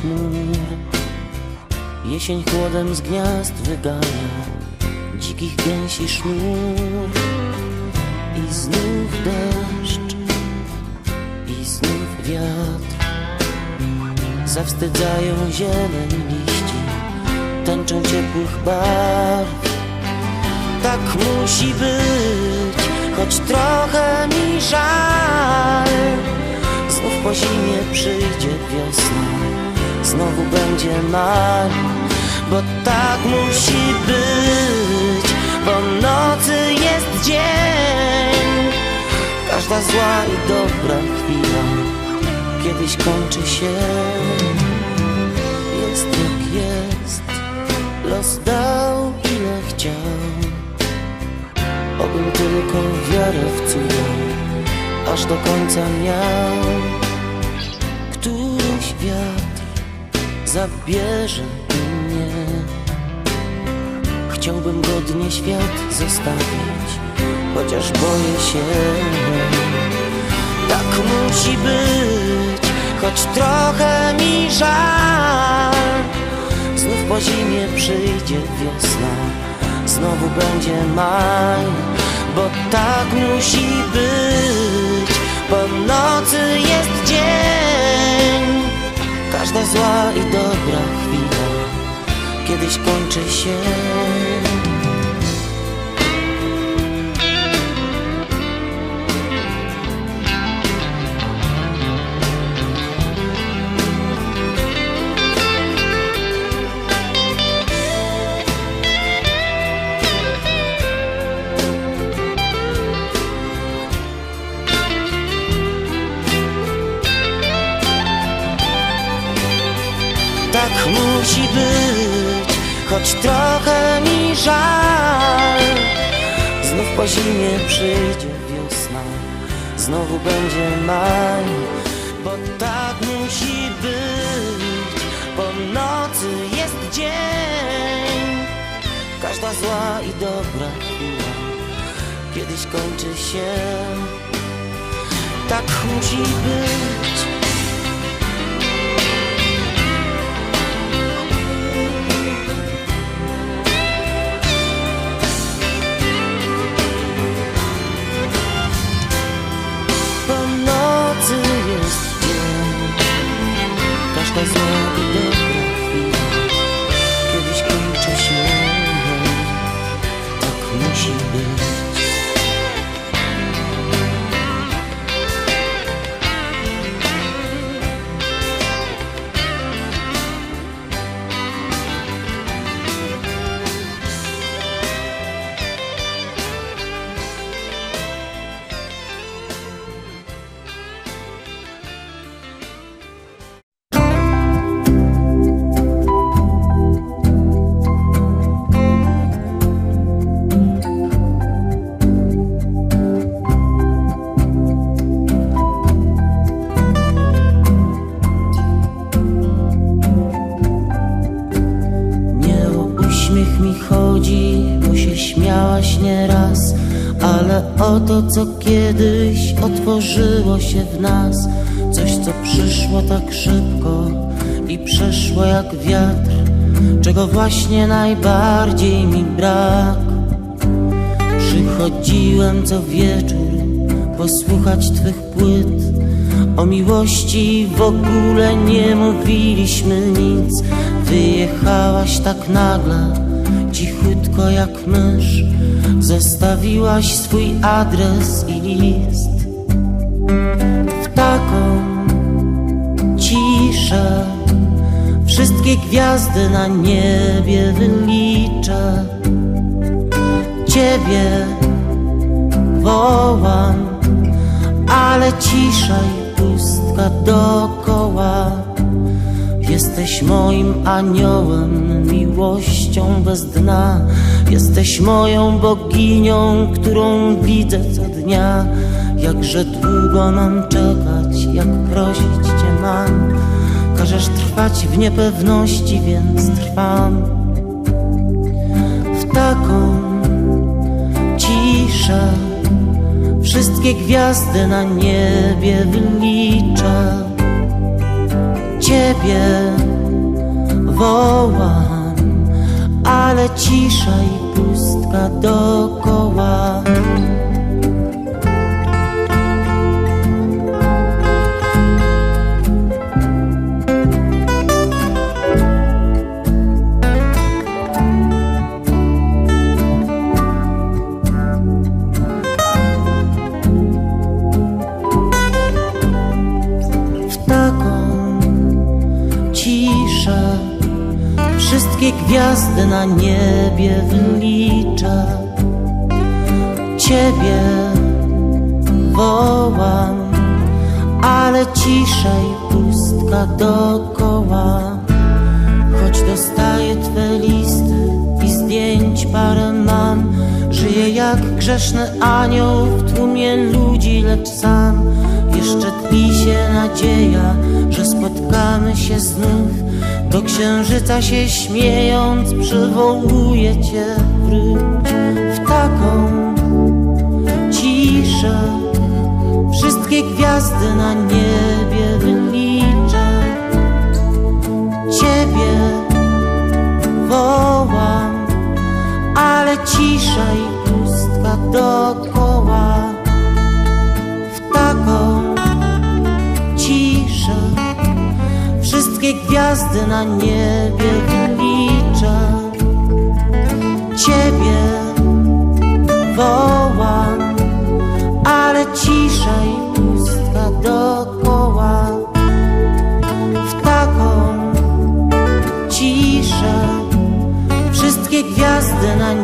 chmur. Jesień chłodem z gniazd wygania Dzikich gęsi sznur. I znów deszcz I znów wiatr. Zawstydzają zieleń liści Tęczą ciepłych barw. Tak musi być Choć trochę mi żal. Znów po zimie przyjdzie wiosna Znowu będzie maj Bo tak musi być Po nocy jest dzień. Każda zła i dobra chwila Kiedyś kończy się. Jest jak jest Los dał ile chciał. Obym tylko wiarę w cuda Aż do końca miał. Któryś wiatr zabierze mnie. Chciałbym godnie świat zostawić Chociaż boję się. Tak musi być Choć trochę mi żal. Znów po zimie przyjdzie wiosna Znowu będzie maj Bo tak musi być. Po nocy jest dzień Każda zła i dobra chwila. Kiedyś kończy się po zimie przyjdzie wiosna, znowu będzie maj Bo tak musi być, po nocy jest dzień. Każda zła i dobra chwila kiedyś kończy się. Tak musi być Każda O to, co kiedyś otworzyło się w nas. Coś, co przyszło tak szybko i przeszło jak wiatr Czego właśnie najbardziej mi brak. Przychodziłem co wieczór posłuchać Twych płyt. O miłości w ogóle nie mówiliśmy nic. Wyjechałaś tak nagle, cichutko jak mysz Zostawiłaś swój adres i list. W taką ciszę Wszystkie gwiazdy na niebie wyliczę. Ciebie wołam, ale cisza i pustka dookoła. Jesteś moim aniołem, miłością bez dna. Jesteś moją boginią, którą widzę co dnia. Jakże długo mam czekać, jak prosić Cię mam. Każesz trwać w niepewności, więc trwam w taką ciszę. Wszystkie gwiazdy na niebie wyliczę Ciebie wołam Ale cisza i pustka dokoła gwiazdy na niebie wyliczę Ciebie wołam Ale cisza i pustka dokoła. Choć dostaję Twe listy i zdjęć parę mam Żyję jak grzeszny anioł w tłumie ludzi, lecz sam Jeszcze tli się nadzieja, że spotkamy się znów Do księżyca się śmiejąc przywołuję Cię W taką ciszę Wszystkie gwiazdy na niebie wyliczę Ciebie wołam, ale cisza i pustka dokoła. Wszystkie gwiazdy na niebie wyliczę. Ciebie wołam, ale cisza i pustka dokoła. W taką ciszę Wszystkie gwiazdy na niebie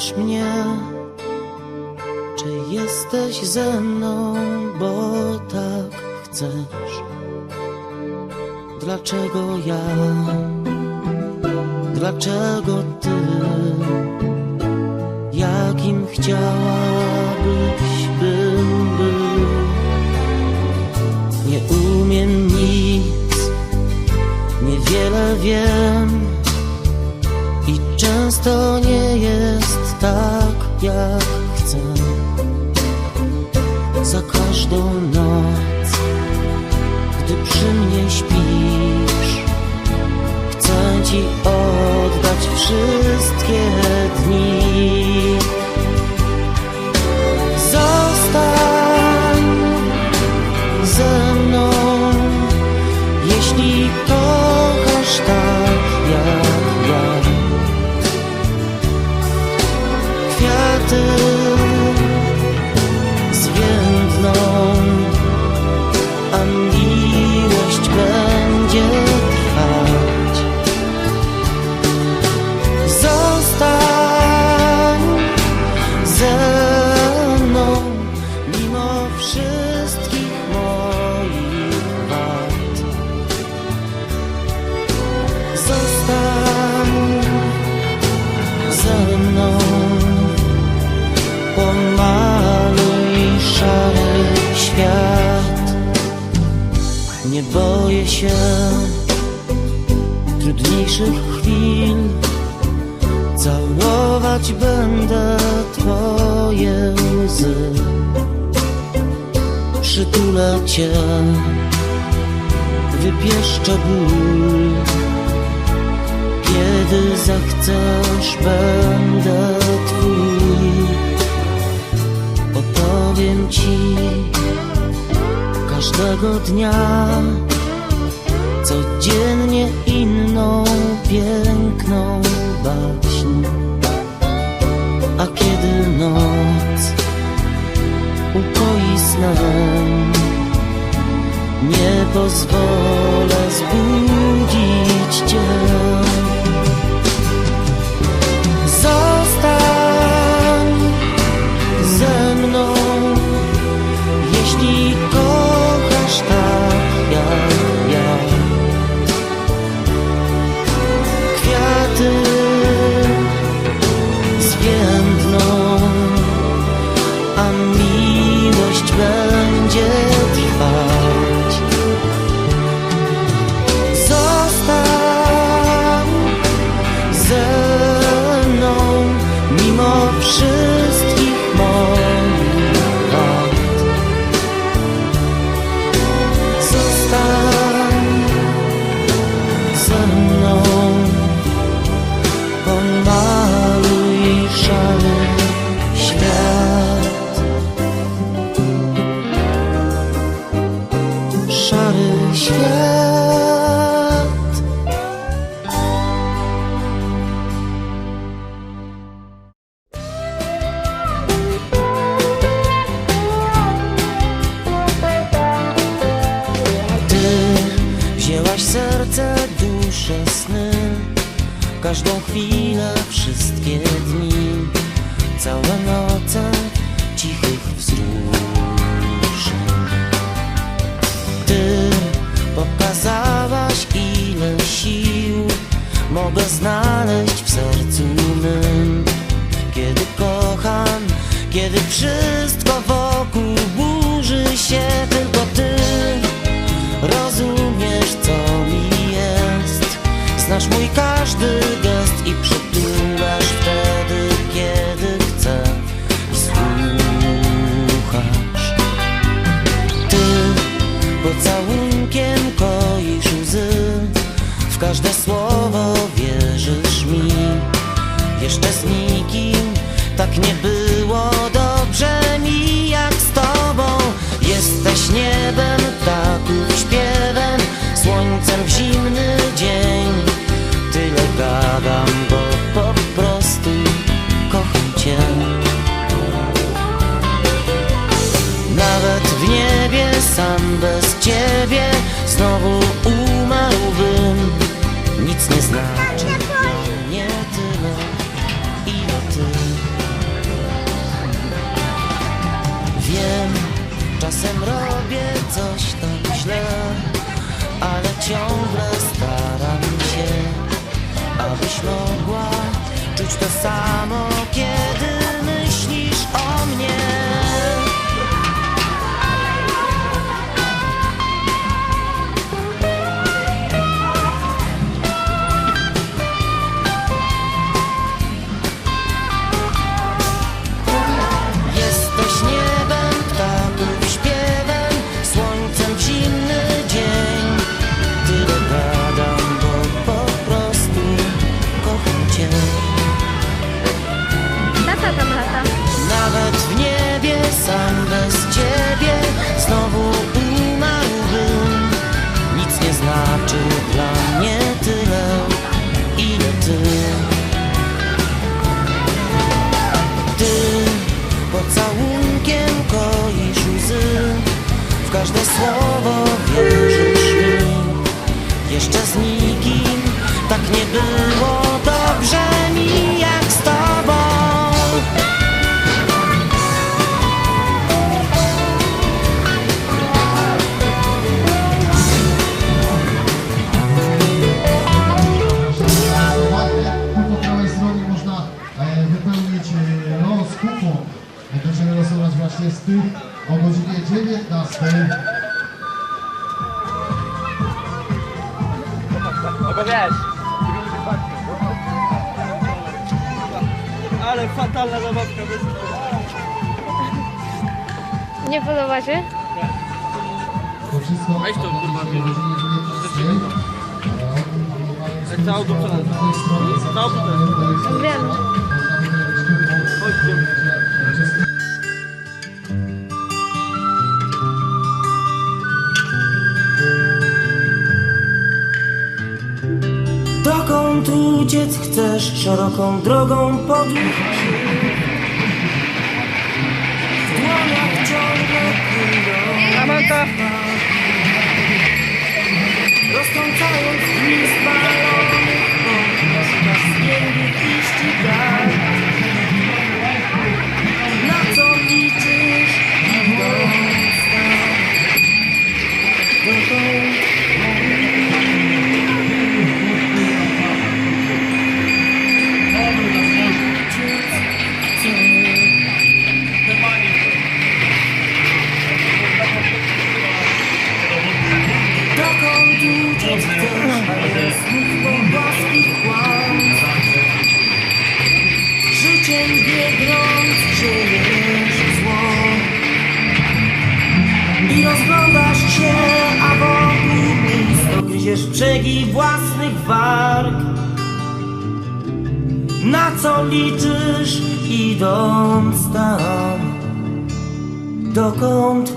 kochasz mnie? Czy jesteś ze mną, bo tak chcesz? Dlaczego ja? Dlaczego ty? Jakim chciałabyś, bym był? Nie umiem nic Niewiele wiem i często jak chcę. Za każdą noc, gdy przy mnie śpisz, chcę ci oddać wszystkie after się trudniejszych chwil. Całować będę Twoje łzy. Przytulę Cię Wypieszczę ból. Kiedy zechcesz, będę Twój. Opowiem Ci każdego dnia codziennie inną piękną baśń. A kiedy noc ukoi snem, nie pozwolę zbudzić Cię. każde słowo wierzysz mi. Jeszcze z nikim tak nie było dobrze mi jak z tobą. Jesteś niebem, ptaków śpiewem, słońcem w zimny dzień. Tyle gadam, bo po prostu kocham cię. Nawet w niebie, sam bez ciebie, znowu umarłbym nic nie znaczy. Tak nie tyle, ile ty. Wiem, czasem robię coś tam źle Ale ciągle staram się Abyś mogła czuć to samo, kiedy ale fatalna zabawka. Nie podoba się? Weź to kurwa bierze. Jak za auto Za auto Wiem. Chodźcie. Dokąd uciec chcesz, szeroką drogą podróż W dłoniach ciągle piją Amanta! Roztrącając dni spalonych Nasz zgiębie i ścigaj Na co liczysz? Dokąd Dokąd Gryziesz brzegi własnych warg Na co liczysz idąc tam Dokąd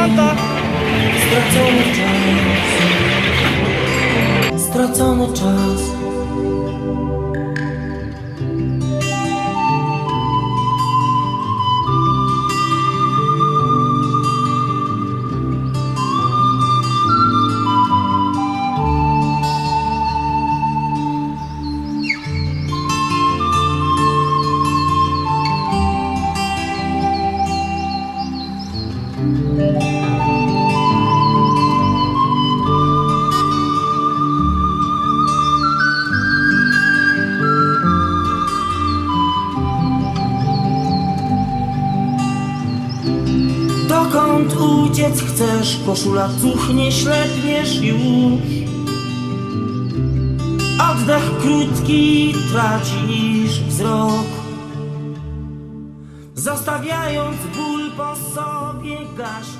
Samanta! Stracony czas Stracony czas Dokąd uciec chcesz? Koszula cuchnie, ślepniesz już Oddech krótki, tracisz wzrok Zostawiając ból po sobie dasz